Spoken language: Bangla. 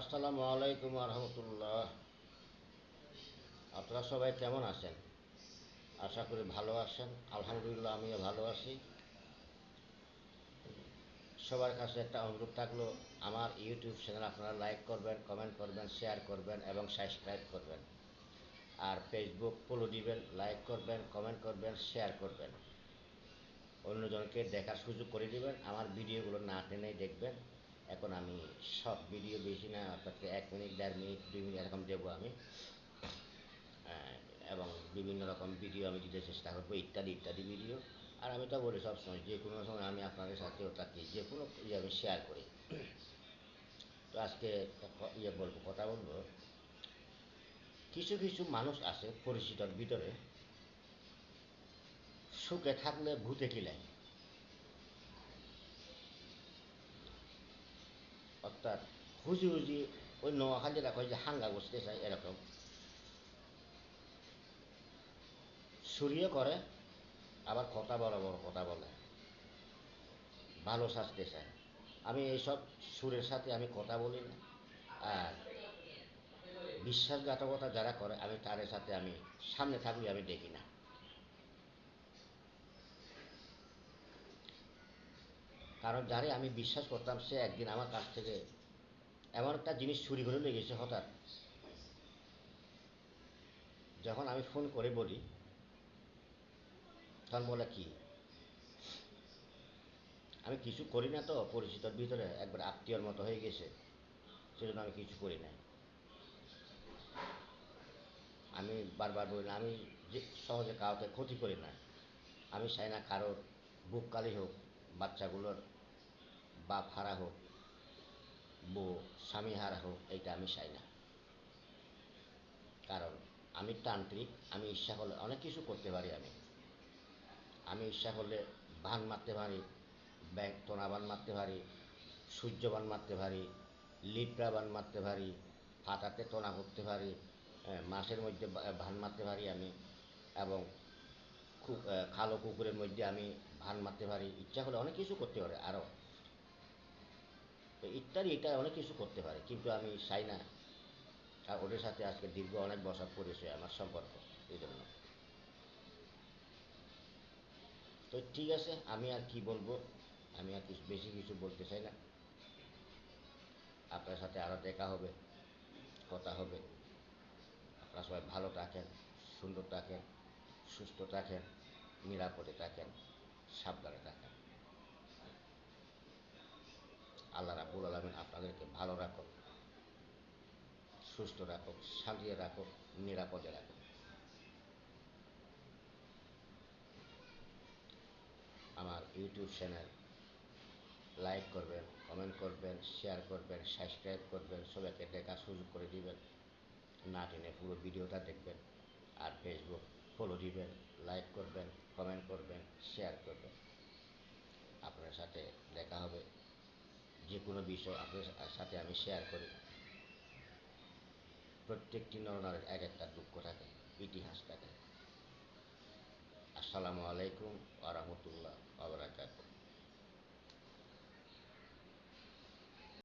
আসসালামু আলাইকুম রহমতুল্লাহ। আপনারা সবাই কেমন আছেন? আশা করি ভালো আছেন। আলহামদুলিল্লাহ, আমিও ভালো আছি। সবার কাছে একটা অনুরোধ থাকল, আমার ইউটিউব চ্যানেল আপনারা লাইক করবেন, কমেন্ট করবেন, শেয়ার করবেন এবং সাবস্ক্রাইব করবেন। আর ফেসবুক ফলো দিবেন, লাইক করবেন, কমেন্ট করবেন, শেয়ার করবেন। অন্যজনকে দেখার সুযোগ করে দিবেন। আমার ভিডিওগুলো না টেনেই দেখবেন। এখন আমি সব ভিডিও বেশি না আপনাকে এক মিনিট, দেড় মিনিট, দুই মিনিট এরকম দেবো আমি। এবং বিভিন্ন রকম ভিডিও আমি দিতে চেষ্টা করব, ইত্যাদি ইত্যাদি ভিডিও আর আমি তো বলি সবসময়, যে কোনো সময় আমি আপনাদের সাথেও থাকি, যে কোনো ইয়ে আমি শেয়ার করি। তো আজকে ইয়ে বলব, কথা বলব। কিছু কিছু মানুষ আছে পরিচিতর ভিতরে, সুখে থাকলে ভূতে কিলায় অর্থাৎ হুজি হুজি ওই নোয়াখালী রাখা যে হাঙ্গা বসতে চায় এরকম। সুরিয়ে করে, আবার কথা বড় বড় কথা বলে। ভালো সাজতে চায় আমি এইসব সুরের সাথে আমি কথা বলি না। আর বিশ্বাসঘাতকতা যারা করে, আমি তাদের সাথে আমি, সামনে থাকলে আমি দেখি না। কারণ যারে আমি বিশ্বাস করতাম, সে একদিন আমার কাছ থেকে এমন একটা জিনিস চুরি করে লেগেছে হঠাৎ। যখন আমি ফোন করে বলি, তখন বলে কি? আমি কিছু করি না তো, পরিচিতর ভিতরে একবার আত্মীয়র মতো হয়ে গেছে, সেজন্য আমি কিছু করি না। আমি বারবার বলি না আমি যে সহজে কাউকে ক্ষতি করি না। আমি চাই না কারোর বুক কালি হোক, বাচ্চাগুলোর বাপ হারা হোক, বউ, স্বামী হারা হোক, এইটা আমি চাই না। কারণ আমি তান্ত্রিক, আমি ইচ্ছা করলে অনেক কিছু করতে পারি আমি। আমি ইচ্ছা করলে বান মারতে পারি ব্যাগ তোনা বান মারতে পারি সূর্যবান মারতে পারি লিপড়া বান মারতে পারি, ফাটাতে তোনা করতে পারি মাছের মধ্যে ভান মারতে পারি আমি এবং খালো কুকুরের মধ্যে আমি ভান মারতে পারি, ইচ্ছা করলে অনেক কিছু করতে পারে আরও ইত্যাদি, এটা অনেক কিছু করতে পারে, কিন্তু আমি চাই না। আর ওদের সাথে আজকে দীর্ঘ অনেক বছর পরিচয় আমার সম্পর্ক, এই জন্য। তো ঠিক আছে, আমি আর কি বলব? আমি আর কিছু, বেশি কিছু বলতে চাই না। আপনার সাথে আরও দেখা হবে, কথা হবে। আপনারা সবাই ভালো থাকেন, সুন্দর থাকেন, সুস্থ থাকেন, নিরাপদে থাকেন, সাবধানে থাকেন। রাবুল আলমিন আপনাদেরকে ভালো রাখুক, সুস্থ রাখুক, সাজিয়ে রাখুক, নিরাপদে রাখুক। আমার ইউটিউব চ্যানেল লাইক করবেন, কমেন্ট করবেন, শেয়ার করবেন, সাবস্ক্রাইব করবেন, সবাইকে দেখার সুযোগ করে দিবেন। না টেনে পুরো ভিডিওটা দেখবেন আর ফেসবুক ফলো দিবেন লাইক করবেন কমেন্ট করবেন শেয়ার করবেন। আপনার সাথে দেখা হবে যে কোনো বিষয় আপনার সাথে আমি শেয়ার করি। প্রত্যেকটি নরনার এক একটা দুঃখ থাকে, ইতিহাস থাকে। আসসালামু আলাইকুম আ রহমতুল্লাহ আবরাকাত